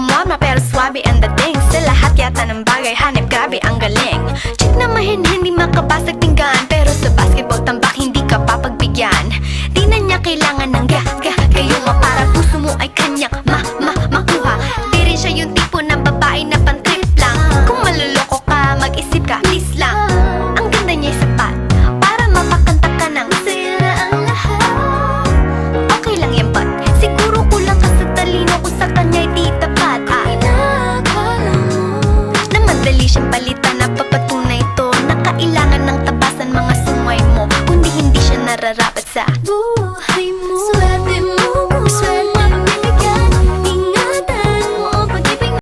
pumama pero swabe ang dating Sa lahat yata ng bagay hanip grabe ang galing. Chick na mahin hindi makabasag tinggan. Pero sa basketball tambak hindi ka papagbigyan. Di na niya kailangan ng ga ga kayo ma. Para puso mo ay kanyang ma ma makuha. Di rin siya yung tipo ng babae na pantay siyang palitan Napapatunay to. Na kailangan ng tabasan mga sungay mo. Kundi hindi siya nararapat sa buhay mo.